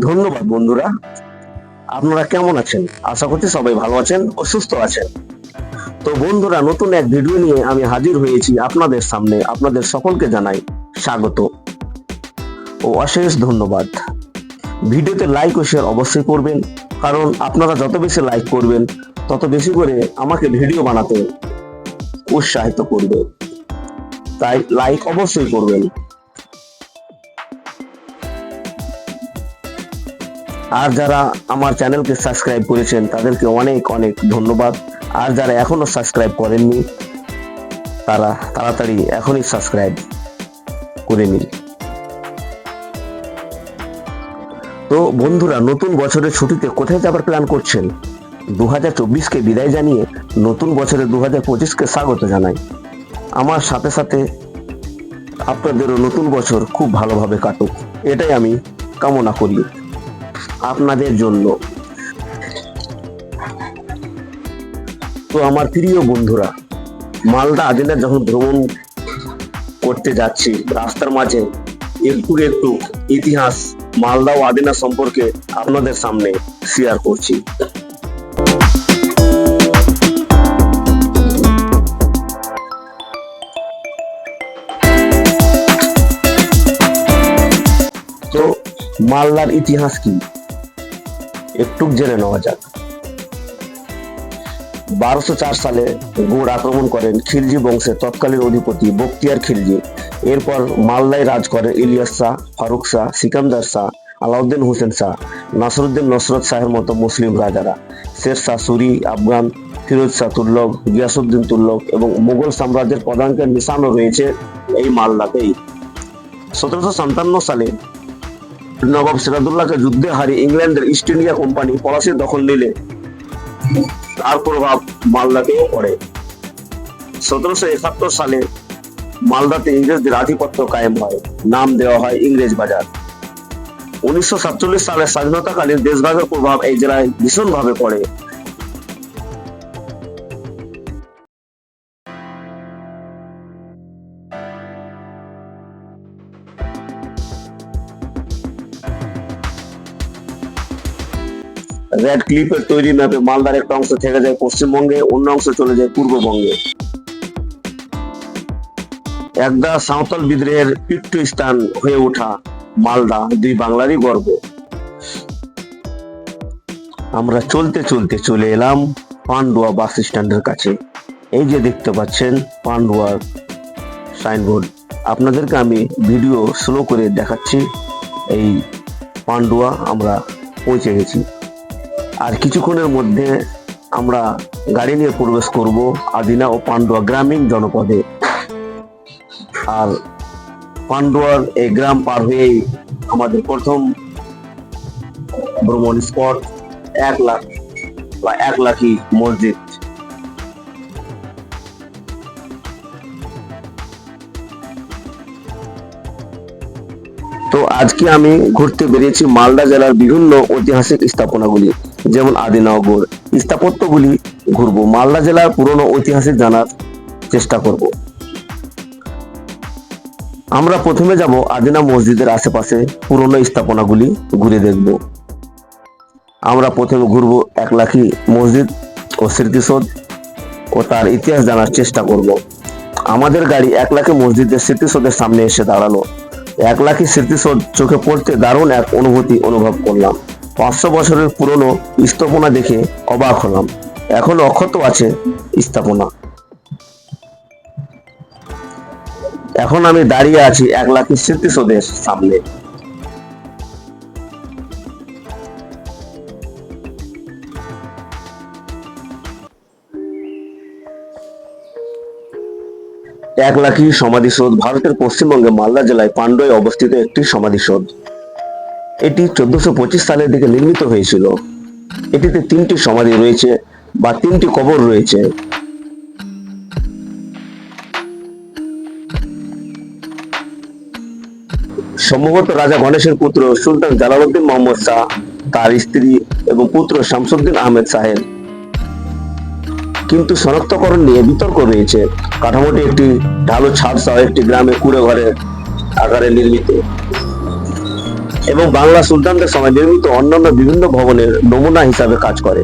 ধন্যবাদ বন্ধুরা। আপনারা কেমন আছেন? আশা করছি সবাই ভালো আছেন ও সুস্থ আছেন। তো বন্ধুরা, নতুন এক ভিডিও নিয়ে আমি হাজির হয়েছি আপনাদের সামনে। আপনাদের সকলকে জানাই স্বাগত ও অশেষ ধন্যবাদ। ভিডিওতে লাইক ও শেয়ার অবশ্যই করবেন, কারণ আপনারা যত বেশি লাইক করবেন, তত বেশি করে আমাকে ভিডিও বানাতে উৎসাহিত করবে। তাই লাইক অবশ্যই করবেন। আর যারা আমার চ্যানেলকে সাবস্ক্রাইব করেছেন, তাদেরকে অনেক অনেক ধন্যবাদ। আর যারা এখনও সাবস্ক্রাইব করেননি, তারা তাড়াতাড়ি এখনই সাবস্ক্রাইব করে নিন। তো বন্ধুরা, নতুন বছরের ছুটিতে কোথায় যাবার প্ল্যান করছেন? দু হাজার চব্বিশকে বিদায় জানিয়ে নতুন বছরে দু হাজার পঁচিশকে স্বাগত জানাই। আমার সাথে সাথে আপনাদেরও নতুন বছর খুব ভালোভাবে কাটুক। এটাই আমি কামনা করি। আপনাদের জন্য। তো আমার প্রিয় বন্ধুরা, মালদা আদিনার যখন ভ্রমণ করতে যাচ্ছি, রাস্তার মাঝে একটু একটু ইতিহাস, মালদা ও আদিনা সম্পর্কে আপনাদের সামনে শেয়ার করছি। তো মালদার ইতিহাস কি? একটু জেনে নেওয়া যাক। বারোশো চার সালে গৌড় আক্রমণ করেন খিলজি বংশের তৎকালীন অধিপতি বক্তিয়ার খিলজি। এরপর মালদায় রাজ করেন ইলিয়াস শাহ, ফারুক শাহ, সিকান্দার শাহ, আলাউদ্দিন হোসেন শাহ, নাসরুদ্দিন নসরত শাহের মতো মুসলিম রাজারা। শের শাহ সুরি, আফগান, ফিরোজ শাহ তুল্লক গিয়াসুদ্দিন তুল্লক এবং মুঘল সাম্রাজ্যের পদাঙ্কের নিশানও রয়েছে এই মালদাতেই। সতেরোশো সাতান্ন সালে নবাব সিরাজুল্লাহকে যুদ্ধে হারিয়ে ইংল্যান্ডের ইস্ট ইন্ডিয়া কোম্পানি পলাশির দখল নিলে তার প্রভাব মালদাতেও পড়ে। সতেরোশো একাত্তর সালে মালদাতে ইংরেজদের আধিপত্য কায়েম হয়। নাম দেওয়া হয় ইংরেজ বাজার। উনিশশো সাতচল্লিশ সালে স্বাধীনতাকালীন দেশভাগের প্রভাব এই জেলায় ভীষণভাবে পড়ে। রেড ক্লিপের তৈরি ম্যাপে মালদার একটা অংশ থেকে যায় পশ্চিমবঙ্গে, অন্য অংশ চলে যায় পূর্ববঙ্গে। একদা সাঁওতাল বিদ্রোহের পীঠস্থান হয়ে ওঠা মালদা, দুই বাংলারই গর্ব। আমরা চলতে চলতে চলে এলাম পান্ডুয়া বাস স্ট্যান্ডের কাছে। এই যে দেখতে পাচ্ছেন পান্ডুয়ার সাইনবোর্ড আপনাদেরকে আমি ভিডিও স্লো করে দেখাচ্ছি। এই পান্ডুয়া আমরা পৌঁছে গেছি। আর কিছুক্ষণের মধ্যে আমরা গাড়ি নিয়ে প্রবেশ করব আদিনা ও পান্ডুয়া গ্রামীণ জনপদে। আর পান্ডুয়ার এই গ্রাম পার হয়েই আমাদের প্রথম ভ্রমণ স্পট এক লাখ বা এক লাখি মসজিদ। তো আজকে আমি ঘুরতে বেরিয়েছি মালদা জেলার বিভিন্ন ঐতিহাসিক স্থাপনাগুলি। যেমন আদিনগর, স্থাপত্যগুলি ঘুরবো। মালদা জেলার পুরনো ঐতিহাসিক জানার চেষ্টা করব। আমরা প্রথমে যাব আদিনা মসজিদের আশেপাশে। পুরনো স্থাপনাগুলি ঘুরে দেখব। আমরা প্রথমে ঘুরবো একলাখি মসজিদ ও স্মৃতিসৌধ ও তার ইতিহাস জানার চেষ্টা করব। আমাদের গাড়ি একলাখি মসজিদের স্মৃতিসৌধের সামনে এসে দাঁড়াল। এক লাখি স্মৃতিসৌধ চোখে পড়তে দারুণ এক অনুভূতি অনুভব করলাম। পাঁচশো বছরের পুরনো স্থাপনা দেখে অবাক হলাম। এখন অক্ষত আছে স্থাপনা। এখন আমি দাঁড়িয়ে আছি এক লাখি স্মৃতিসৌধের সামনে। এক লাখি সমাধিসৌধ ভারতের পশ্চিমবঙ্গে মালদা জেলায় পান্ডয়ে অবস্থিত একটি সমাধিসৌধ। এটি চোদ্দশো সালের দিকে নির্মিত হয়েছিল। এটিতে তিনটি সমাধি রয়েছে বা তিনটি কবর রয়েছে। সম্ভবত রাজা গণেশের পুত্র সুলতান জালালউদ্দিন মোহাম্মদ শাহ, তার স্ত্রী এবং পুত্র শামসুদ্দিন আহমেদ সাহেব কিন্তু শনাক্তকরণ নিয়ে বিতর্ক রয়েছে। কাঠামোটি একটি ঢালু ছাদ সহ একটি গ্রামে কুড়ে ঘরের আকারে নির্মিত। এবং বাংলা সুলতানদের সময় নির্মিত অন্যান্য বিভিন্ন ভবনের নমুনা হিসাবে কাজ করে।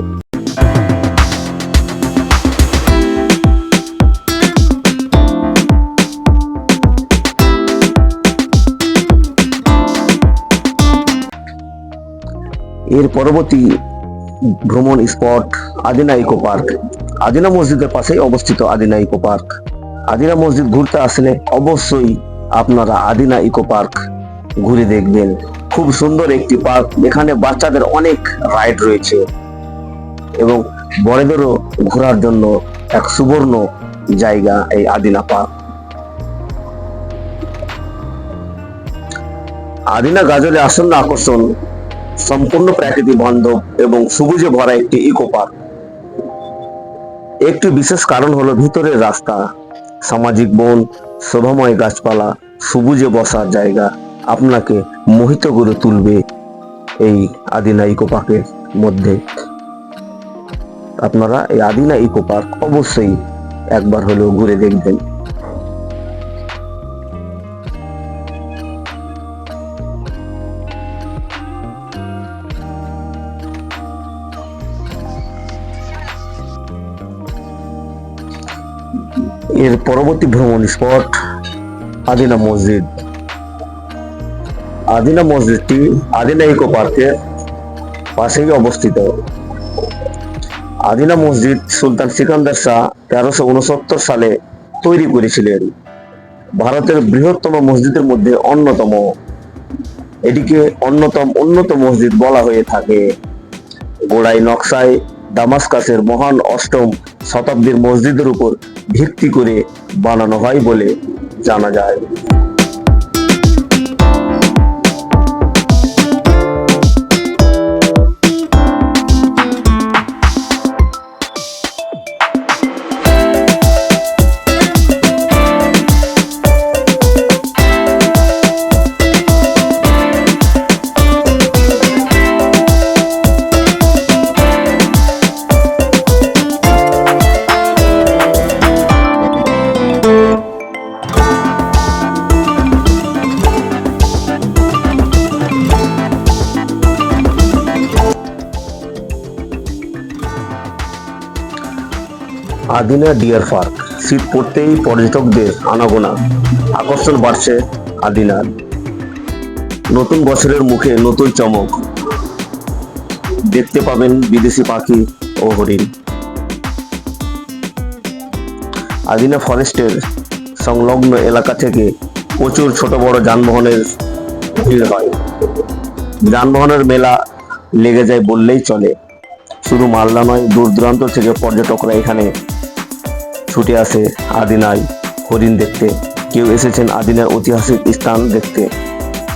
এর পরবর্তী ভ্রমণ spot Adina eco park. Adina মসজিদের পাশেই অবস্থিত আদিনা ইকো পার্ক। আদিনা মসজিদ ঘুরতে আসলে অবশ্যই আপনারা আদিনা ইকো পার্ক ঘুরে দেখবেন। খুব সুন্দর একটি পার্ক। এখানে বাচ্চাদের অনেক রাইড রয়েছে এবং বড়দেরও ঘোরার জন্য এক সুবর্ণ জায়গা এই আদিনা পার্ক। আদিনা গাজলে আসন্ন আকর্ষণ সম্পূর্ণ প্রাকৃতিক বান্ধব এবং সবুজে ভরা একটি ইকো পার্ক। একটি বিশেষ কারণ হলো ভিতরের রাস্তা, সামাজিক বন, শোভাময় গাছপালা, সবুজে বসার জায়গা। আপনাকে মোহিত করে তুলবে এই আদিনা ইকো পার্কের মধ্যে। আপনারা এই আদিনা ইকো পার্ক অবশ্যই একবার হলেও ঘুরে দেখবেন। এর পরবর্তী ভ্রমণ স্পট আদিনা মসজিদ। আদিনা মসজিদটি আদিনা ইকো পার্কের পাশেই অবস্থিত। আদিনা মসজিদ সুলতান সিকান্দার শাহ তেরোশো উনসত্তর সালে তৈরি করেছিলেন। ভারতের বৃহত্তম মসজিদের মধ্যে অন্যতম। এটিকে অন্যতম উন্নত মসজিদ বলা হয়ে থাকে। গোড়াই নকশায় দামাস্কাসের মহান অষ্টম শতাব্দীর মসজিদের উপর ভিত্তি করে বানানো হয় বলে জানা যায়। Adina deer park. শীত পড়তেই পর্যটকদের আনাগোনা। আকর্ষণ বাড়ছে আদিনার নতুন বছরের মুখে নতুন চমক। দেখতে পাবেন বিদেশি পাখি ও হরিণ। আদিনা ফরেস্টের সংলগ্ন এলাকা থেকে প্রচুর ছোট বড় যানবাহনের ভিড় হয়। যানবাহনের মেলা লেগে যায় বললেই চলে। শুধু মালদা নয় দূর দূরান্ত থেকে পর্যটকরা এখানে ছুটে আসে আদিনায়। হরিণ দেখতে। কেউ এসেছেন আদিনার ঐতিহাসিক স্থান দেখতে।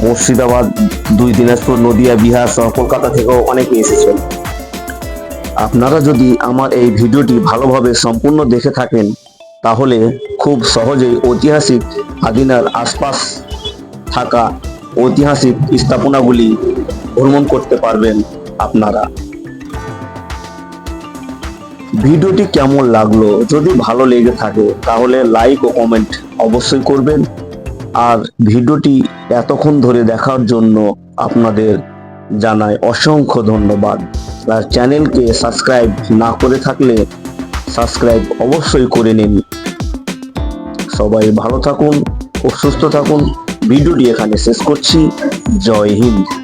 মুর্শিদাবাদ, দুই দিনাজপুর, নদিয়া, বিহার সহ কলকাতা থেকেও অনেকে এসেছেন। আপনারা যদি আমার এই ভিডিওটি ভালোভাবে সম্পূর্ণ দেখে থাকেন, তাহলে খুব সহজেই ঐতিহাসিক আদিনার আশপাশ থাকা ঐতিহাসিক স্থাপনাগুলি ভ্রমণ করতে পারবেন আপনারা। ভিডিওটি কেমন লাগল? যদি ভালো লেগে থাকে, তাহলে লাইক ও কমেন্ট অবশ্যই করবেন। আর ভিডিওটি এতক্ষণ ধরে দেখার জন্য আপনাদের জানাই অসংখ্য ধন্যবাদ। আর চ্যানেলকে সাবস্ক্রাইব না করে থাকলে সাবস্ক্রাইব অবশ্যই করে নিন। সবাই ভালো থাকুন ও সুস্থ থাকুন। ভিডিওটি এখানে শেষ করছি। জয় হিন্দ।